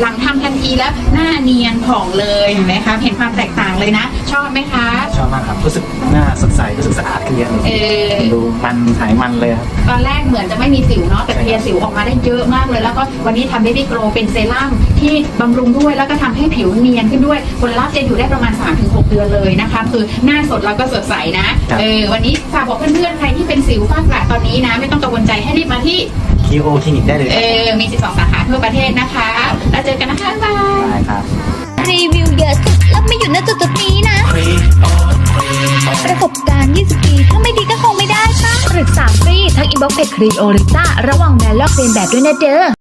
หลังทำทันทีแล้วหน้าเนียนผ่องเลยเห็นไหมคะเห็นความแตกต่างเลยนะ ชอบไหมคะชอบมากครับรู้สึกหน้าสดใสรู้สึกสะอาดขึ้นเยอะเลยเออดูมันหายมันเลยครับตอนแรกเหมือนจะไม่มีสิวเนาะแต่เคลียร์สิวออกมาได้เยอะมากเลย แล้วก็วันนี้ทำเบบี้โกลเป็นเซรั่มที่บำรุงด้วยแล้วก็ทำให้ผิวเนียนขึ้นด้วยผลลัพธ์จะอยู่ได้ประมาณ 3-6 เดือนเลยนะคะ คือหน้าสดแล้วก็สดใสนะครับเออวันนี้ฝากบอกเพื่อนๆใครที่เป็นสิวฝ้ากระตอนนี้นะ ไม่ต้องกังวลใจให้รีบมาที่ คีโอคลินิกได้เลยเออ มี 12 สาขาทั่วประเทศนะคะ แล้วเจอกันนะคะบ๊ายบาย ได้ครับ รีวิวเยอะสุดแล้วไม่อยู่ณจุดจุดนี้นะ ประสบการณ์ 20 ปี ถ้าไม่ดีก็คงไม่ได้ปะปรึกษาฟรีทั้งอินบ็อกซ์เพจครีโอริต้าระหว่างแมนลอกเรียนแบบด้วยนะเด้อ